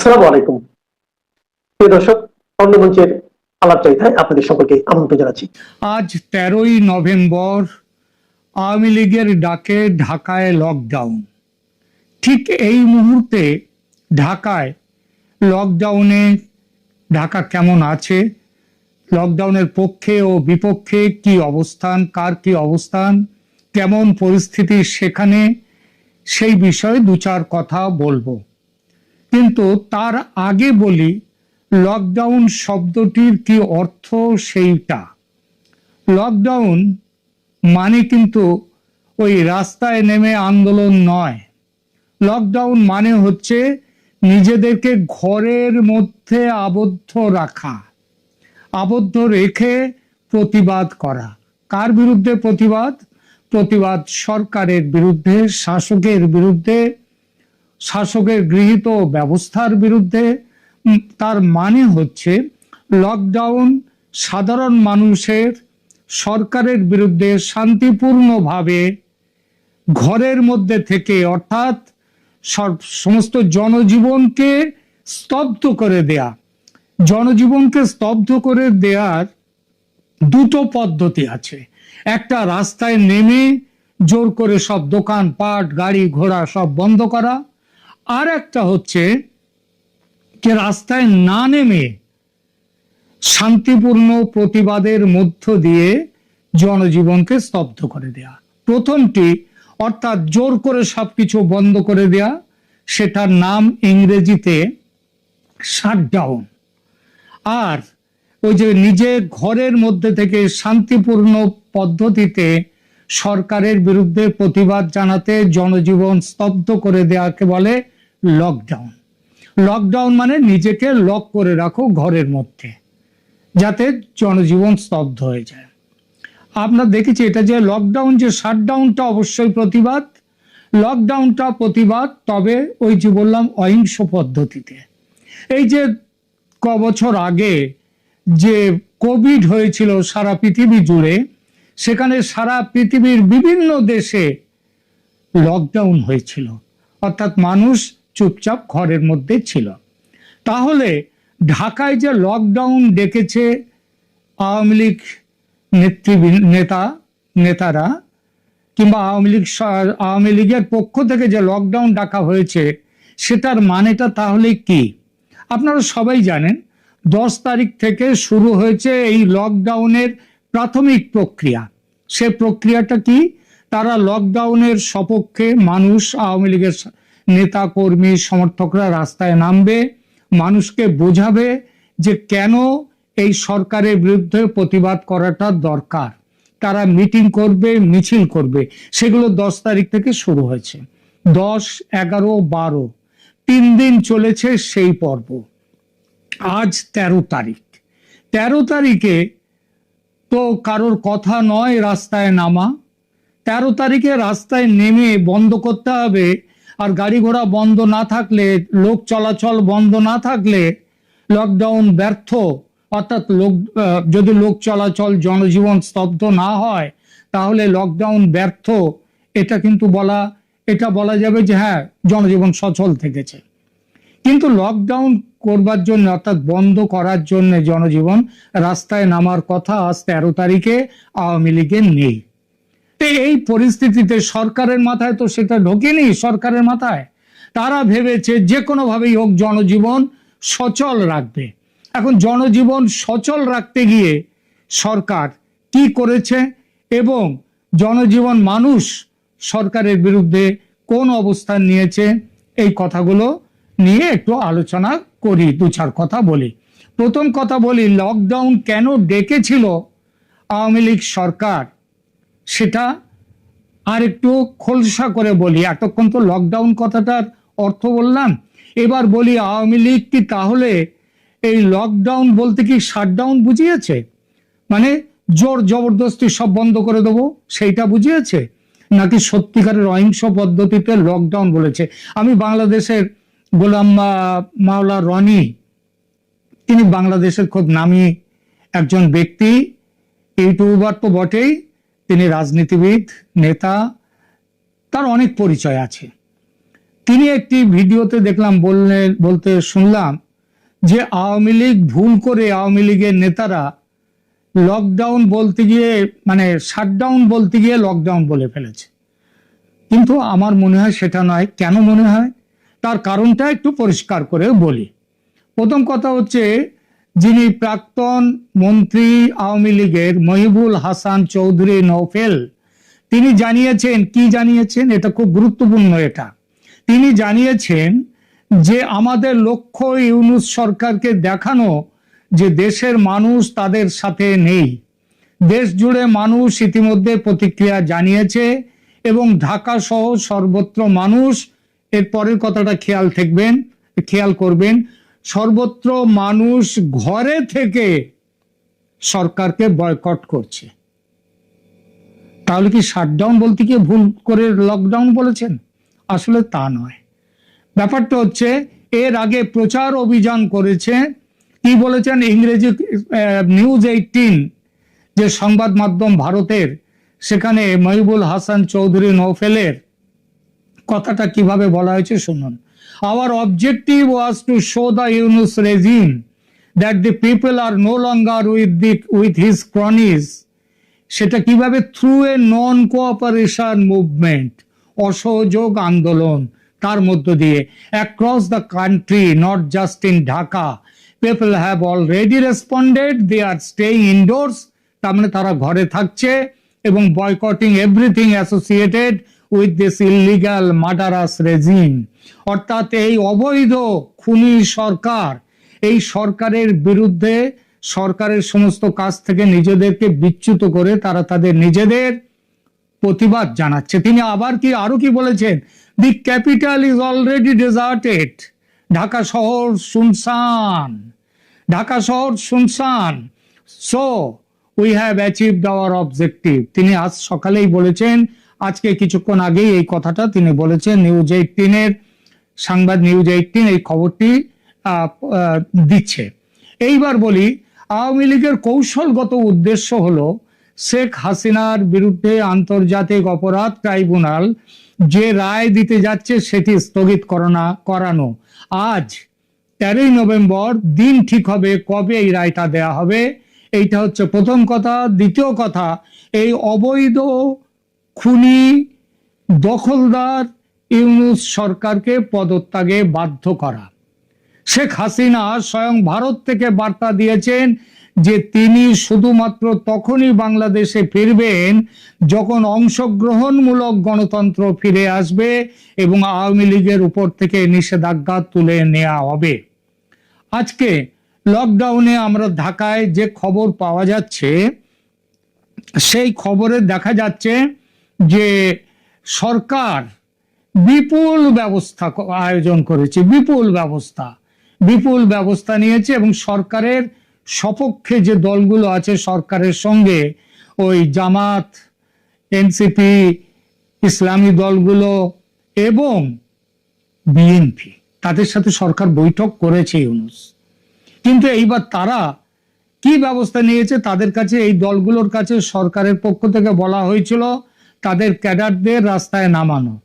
আসসালামু আলাইকুম। প্রিয় দর্শক অন্য মঞ্চের আলাপ চাইতায় আপনাদের সকলকে আমন্ত্রণ জানাচ্ছি। আজ তেরোই নভেম্বর, আওয়ামী লীগের ডাকে ঢাকায় লকডাউন ঠিক এই মুহূর্তে ঢাকায় লকডাউনে ঢাকা কেমন আছে? লকডাউনের পক্ষে ও বিপক্ষে কি অবস্থান? কার কি অবস্থান? কেমন পরিস্থিতি সেখানে? সেই বিষয়ে দু চার কথা বলব। কিন্তু তার আগে বলি লকডাউন শব্দটির কি অর্থ সেইটা? লকডাউন মানে কিন্তু ওই রাস্তায় নেমে আন্দোলন নয়। লকডাউন মানে হচ্ছে নিজেদেরকে ঘরের মধ্যে আবদ্ধ রাখা, আবদ্ধ রেখে প্রতিবাদ করা। কার বিরুদ্ধে প্রতিবাদ? প্রতিবাদ সরকারের বিরুদ্ধে, শাসকের বিরুদ্ধে শাসকের গৃহীত ব্যবস্থার বিরুদ্ধে তার মানে হচ্ছে লকডাউন সাধারণ মানুষের সরকারের বিরুদ্ধে শান্তিপূর্ণভাবে ঘরের মধ্যে থেকে অর্থাৎ সমস্ত জনজীবনকে স্তব্ধ করে দেয়া। জনজীবনকে স্তব্ধ করে দেওয়ার দুটো পদ্ধতি আছে। একটা, রাস্তায় নেমে জোর করে সব দোকান পাট গাড়ি ঘোড়া সব বন্ধ করা। আর একটা হচ্ছে যে রাস্তায় না নেমে শান্তিপূর্ণ প্রতিবাদের মধ্য দিয়ে জনজীবনকে স্তব্ধ করে দেয়া। প্রথমটি, অর্থাৎ জোর করে সবকিছু বন্ধ করে দেয়া, সেটার নাম ইংরেজিতে শাটডাউন আর ওই যে নিজে ঘরের মধ্যে থেকে শান্তিপূর্ণ পদ্ধতিতে সরকারের বিরুদ্ধে প্রতিবাদ জানাতে জনজীবন স্তব্ধ করে দেওয়াকে বলে লকডাউন লকডাউন মানে নিজেকে লক করে রাখো ঘরের মধ্যে, যাতে জনজীবন স্তব্ধ হয়ে যায়। আমরা দেখেছি এটা যে লকডাউন যে শাটডাউনটা অবশ্যই প্রতিবাদ। লকডাউনটা প্রতিবাদ, তবে ওই যে বললাম অহিংস পদ্ধতিতে। এই যে ক বছর আগে যে কোভিড হয়েছিল সারা পৃথিবী জুড়ে সেখানে সারা পৃথিবীর বিভিন্ন দেশে লকডাউন হয়েছিল। অর্থাৎ মানুষ চুপচাপ ঘরের মধ্যে ছিল। তাহলে ঢাকায় যে লকডাউন ডেকেছে আওয়ামী লীগ নেতৃ নেতা, নেতারা কিংবা আওয়ামী লীগ আওয়ামী লীগের পক্ষ থেকে যে লকডাউন ডাকা হয়েছে, সেটার মানেটা তাহলে কি? আপনারা সবাই জানেন, দশ তারিখ থেকে শুরু হয়েছে এই লকডাউনের প্রাথমিক প্রক্রিয়া। সে প্রক্রিয়াটা কি? তারা লকডাউনের সপক্ষে মানুষ, আওয়ামী লীগের নেতা, কর্মী, সমর্থকরা রাস্তায় নামবে, মানুষকে বোঝাবে যে কেন এই সরকারের বিরুদ্ধে প্রতিবাদ করাটা দরকার। তারা মিটিং করবে, মিছিল করবে। সেগুলো দশ তারিখ থেকে শুরু হয়েছে। দশ, এগারো, বারো। তিন দিন চলেছে সেই পর্ব। আজ তেরো তারিখ। তেরো তারিখে তো কারোর কথা নয় রাস্তায় নামা। তেরো তারিখে রাস্তায় নেমে বন্ধ করতে হবে। আর গাড়ি ঘোড়া বন্ধ না থাকলে, লোক চলাচল বন্ধ না থাকলে লকডাউন ব্যর্থ। অর্থাৎ লোক যদি লোক চলাচল জনজীবন স্তব্ধ না হয়, তাহলে লকডাউন ব্যর্থ। এটা কিন্তু বলা, এটা বলা যাবে যে হ্যাঁ জনজীবন সচল থেকেছে। কিন্তু লকডাউন করবার জন্য, অর্থাৎ বন্ধ করার জন্য জনজীবন রাস্তায় নামার কথা আজ তেরো তারিখে আওয়ামী লীগের নেই। এই পরিস্থিতিতে সরকারের মাথায় তো সেটা ঢোকেনি, সরকারের মাথায়। তারা ভেবেছে যে কোনোভাবেই হোক জনজীবন সচল রাখবে। এখন জনজীবন সচল রাখতে গিয়ে সরকার কি করেছে এবং জনজীবন মানুষ সরকারের বিরুদ্ধে কোন অবস্থান নিয়েছে, এই কথাগুলো নিয়ে একটু আলোচনা করি, দু চার কথা বলি। প্রথম কথা বলি লকডাউন কেন ডেকেছিল আওয়ামী লীগ সরকার? সেটা আর একটু খোলসা করে বলি। এতক্ষণ তো লকডাউন কথাটার অর্থ বললাম। এবার বলি, আওয়ামী লীগ কি তাহলে এই লকডাউন বলতে কি শাটডাউন বুঝিয়েছে? মানে জোর জবরদস্তি সব বন্ধ করে দেবো, সেইটা বুঝিয়েছে? নাকি সত্যিকারের অহিংস পদ্ধতিতে লকডাউন বলেছে? আমি বাংলাদেশের গোলাম মাওলা রনি, তিনি বাংলাদেশের খুব নামী একজন ব্যক্তি, ইউটিউবার তো বটেই, তিনি রাজনীতিবিদ, নেতা, তার অনেক পরিচয় আছে। তিনি একটি ভিডিওতে দেখলাম বললেন বলতে শুনলাম যে আওয়ামী লীগ ভুল করে আওয়ামী লীগের নেতারা লকডাউন বলতে গিয়ে মানে শাটডাউন বলতে গিয়ে লকডাউন বলে ফেলেছে। কিন্তু আমার মনে হয় সেটা নয়। কেন মনে হয়? তার কারণটা একটু পরিষ্কার করে বলি। প্রথম কথা হচ্ছে, যিনি প্রাক্তন মন্ত্রী আওয়ামী লীগের মহিবুল হাসান চৌধুরী নৌফেল তিনি জানিয়েছেন, কি জানিয়েছেন? এটা খুব গুরুত্বপূর্ণ এটা। তিনি জানিয়েছেন যে, আমাদের লক্ষ্য ইউনুস সরকারকে দেখানো যে, দেশের মানুষ তাদের সাথে নেই। দেশ জুড়ে মানুষ ইতিমধ্যে প্রতিক্রিয়া জানিয়েছে এবং ঢাকা সহ সর্বত্র মানুষ এর পরের কথাটা খেয়াল থাকবেন, খেয়াল করবেন, সর্বত্র মানুষ ঘরে থেকে সরকারকে বয়কট করছে। তাহলে কি শাটডাউন বলতে কি ভুল করে লকডাউন বলেছেন? আসলে তা নয়। ব্যাপারটা হচ্ছে, এর আগে প্রচার অভিযান করেছে, কি বলেছেন ইংরেজি নিউজ এইটিন যে সংবাদ মাধ্যম ভারতের, সেখানে মহিবুল হাসান চৌধুরী নৌফেলের কথাটা কীভাবে বলা হয়েছে শুনুন। Our objective was to show the Yunus regime that the people are no longer with the with his cronies সেটা কীভাবে through a non cooperation movement অসহযোগ আন্দোলন তার মধ্য দিয়ে across the country not just in Dhaka people have already responded they are staying indoors তার মানে তারা ঘরে থাকছে এবং boycotting everything associated with this illegal murderous regime অর্থাৎ এই অবৈধ খুনি সরকার, এই সরকারের বিরুদ্ধে সরকারের সমস্ত কাজ থেকে নিজেদেরকে বিচ্যুত করে তারা তাদের নিজেদের প্রতিবাদ জানাচ্ছে। তিনি আবার কি, আরও কি বলেছেন? The capital is already deserted Dhaka শহর শুনশান। ঢাকা শহর শুনশান। So we have achieved our objective তিনি আজ সকালেই বলেছেন আজকে কিছুক্ষণ আগেই এই কথাটা তিনি বলেছেন, নিউজ এইটিনের সাংবাদ নিউজ এইটিন এই খবরটি দিচ্ছে। এইবার বলি, আওয়ামী লীগের কৌশলগত উদ্দেশ্য হলো শেখ হাসিনার বিরুদ্ধে আন্তর্জাতিক অপরাধ ট্রাইব্যুনাল যে রায় দিতে যাচ্ছে সেটি স্থগিত করোনা, করানো। আজ তেরোই নভেম্বর দিন ঠিক হবে, কবে এই রায়টা দেয়া হবে? এইটা হচ্ছে প্রথম কথা। দ্বিতীয় কথা, এই অবৈধ খুনি দখলদার ইউনুস সরকারকে পদত্যাগে বাধ্য করা। শেখ হাসিনা স্বয়ং ভারত থেকে বার্তা দিয়েছেন যে তিনি শুধুমাত্র তখনই বাংলাদেশে ফিরবেন যখন অংশগ্রহণমূলক গণতন্ত্র ফিরে আসবে এবং আওয়ামী লীগের উপর থেকে নিষেধাজ্ঞা তুলে নেওয়া হবে। আজকে লকডাউনে আমরা ঢাকায় যে খবর পাওয়া যাচ্ছে, সেই খবরে দেখা যাচ্ছে যে সরকার বিপুল ব্যবস্থা আয়োজন করেছে, বিপুল ব্যবস্থা বিপুল ব্যবস্থা নিয়েছে এবং সরকারের সপক্ষে যে দলগুলো আছে সরকারের সঙ্গে ওই জামাত, এনসিপি, ইসলামী দলগুলো এবং বিএনপি, তাদের সাথে সরকার বৈঠক করেছে ইউনুস। কিন্তু এইবার তারা কি ব্যবস্থা নিয়েছে তাদের কাছে, এই দলগুলোর কাছে সরকারের পক্ষ থেকে বলা হয়েছিল তাদের ক্যাডারদের রাস্তায় নামানো।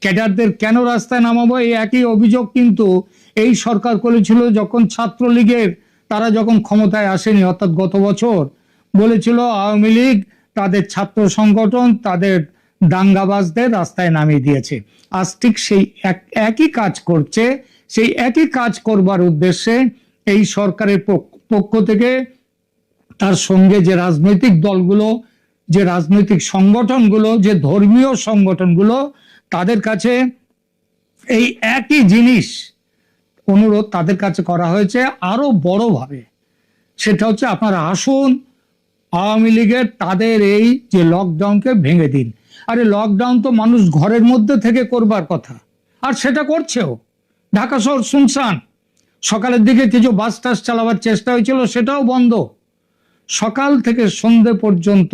ক্যাডারদের কেন রাস্তায় নামাবো? এই একই অভিযোগ কিন্তু এই সরকার করেছিল যখন ছাত্রলীগের, তারা যখন ক্ষমতায় আসেনি, অর্থাৎ গত বছর, বলেছিল আওয়ামী লীগ তাদের ছাত্র সংগঠন, তাদের দাঙ্গাবাজদের রাস্তায় নামিয়ে দিয়েছে। আজ ঠিক সেই এক- একই কাজ করছে। সেই একই কাজ করবার উদ্দেশ্যে এই সরকারের পক- পক্ষ থেকে তার সঙ্গে যে রাজনৈতিক দলগুলো যে রাজনৈতিক সংগঠনগুলো, যে ধর্মীয় সংগঠনগুলো, তাদের কাছে এই একই জিনিস অনুরোধ তাদের কাছে করা হয়েছে আরও বড়ভাবে। সেটা হচ্ছে আপনারা আসুন, আওয়ামী লীগের তাদের এই যে লকডাউনকে ভেঙে দিন। আরে লকডাউন তো মানুষ ঘরের মধ্যে থেকে করবার কথা। আর সেটা করছেও। ঢাকা শহর শুনশান সকালের দিকে কিছু বাস টাস চালাবার চেষ্টা হয়েছিল, সেটাও বন্ধ। সকাল থেকে সন্ধে পর্যন্ত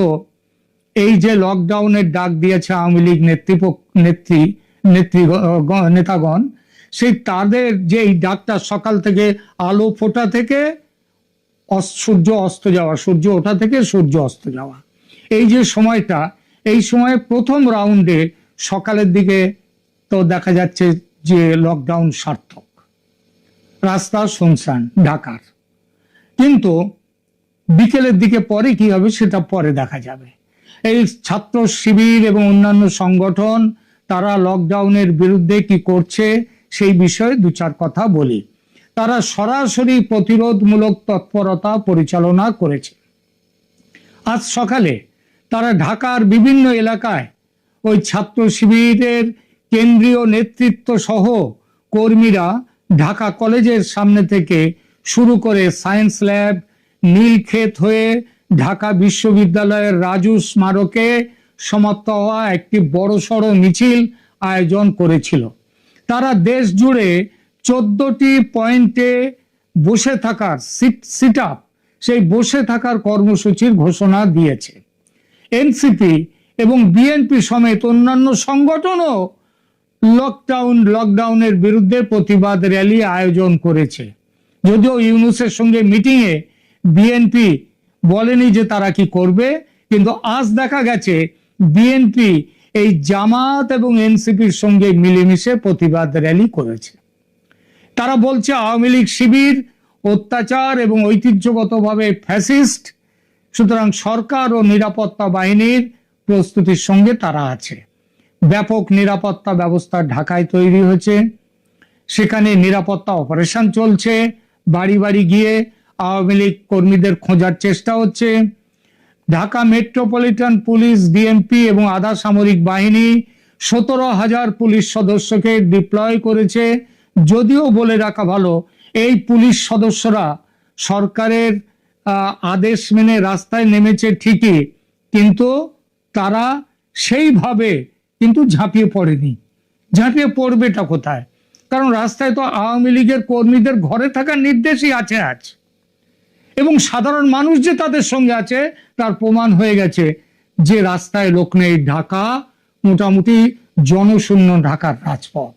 এই যে লকডাউনের ডাক দিয়েছে আওয়ামী লীগ নেতৃপক্ষ নেত্রী নেত্রী নেতাগণ, সেই তাদের যে এই ডাকটা সকাল থেকে আলো ফোটা থেকে সূর্য অস্ত যাওয়া, সূর্য ওঠা থেকে সূর্য অস্ত যাওয়া। এই যে সময়টা, এই সময়ে প্রথম রাউন্ডে সকালের দিকে তো দেখা যাচ্ছে যে লকডাউন সার্থক। রাস্তা শুনশান, ঢাকার। কিন্তু বিকেলের দিকে পরে কি হবে সেটা পরে দেখা যাবে। এই ছাত্র শিবির এবং অন্যান্য সংগঠন, তারা লকডাউনের বিরুদ্ধে কি করছে সেই বিষয়ে দু চার কথা বলি। তারা সরাসরি প্রতিরোধমূলক তৎপরতা পরিচালনা করেছে। আজ সকালে তারা ঢাকার বিভিন্ন এলাকায় ওই ছাত্র শিবিরের কেন্দ্রীয় নেতৃত্ব সহ কর্মীরা ঢাকা কলেজের সামনে থেকে শুরু করে সায়েন্স ল্যাব নীলক্ষেত হয়ে ঢাকা বিশ্ববিদ্যালয়ের রাজু স্মারকে সমাপ্ত হওয়া একটি বড়সড় মিছিল আয়োজন করেছিল। তারা দেশ জুড়ে চোদ্দটি পয়েন্টে বসে থাকার সিট সিট আপ সেই বসে থাকার কর্মসূচির ঘোষণা দিয়েছে। এনসিপি এবং বিএনপি সমেত অন্যান্য সংগঠনও লকডাউন লকডাউনের বিরুদ্ধে প্রতিবাদ র্যালি আয়োজন করেছে। যদিও ইউনুসের সঙ্গে মিটিংয়ে বিএনপি বলেনি যে তারা কি করবে, কিন্তু আজ দেখা গেছে বিএনপি এই জামাত এবং এনসিপির সঙ্গে মিলেমিশে প্রতিবাদ র্যালি করেছে। তারা বলছে আওয়ামী লীগ শিবির, অত্যাচার এবং ঐতিহ্যগতভাবে ফ্যাসিস্ট, সুতরাং সরকার ও নিরাপত্তা বাহিনীর প্রস্তুতির সঙ্গে তারা আছে। ব্যাপক নিরাপত্তা ব্যবস্থা ঢাকায় তৈরি হয়েছে। সেখানে নিরাপত্তা অপারেশন চলছে। বাড়ি বাড়ি গিয়ে আওয়ামী লীগ কর্মীদের খোঁজার চেষ্টা হচ্ছে। ঢাকা মেট্রোপলিটন পুলিশ ডিএমপি এবং আধা সামরিক বাহিনী সতেরো হাজার পুলিশ সদস্যকে ডিপ্লয় করেছে। যদিও বলে রাখা ভালো, এই পুলিশ সদস্যরা সরকারের আদেশ মেনে রাস্তায় নেমেছে ঠিকই, কিন্তু তারা সেইভাবে কিন্তু ঝাঁপিয়ে পড়েনি। ঝাঁপিয়ে পড়বেটা কোথায়? কারণ রাস্তায় তো আওয়ামী লীগের কর্মীদের ঘরে থাকার নির্দেশই আছে আজ। এবং সাধারণ মানুষ যে তাদের সঙ্গে আছে, তার প্রমাণ হয়ে গেছে যে রাস্তায় লোক নেই ঢাকা, মোটামুটি জনশূন্য ঢাকার রাজপথ।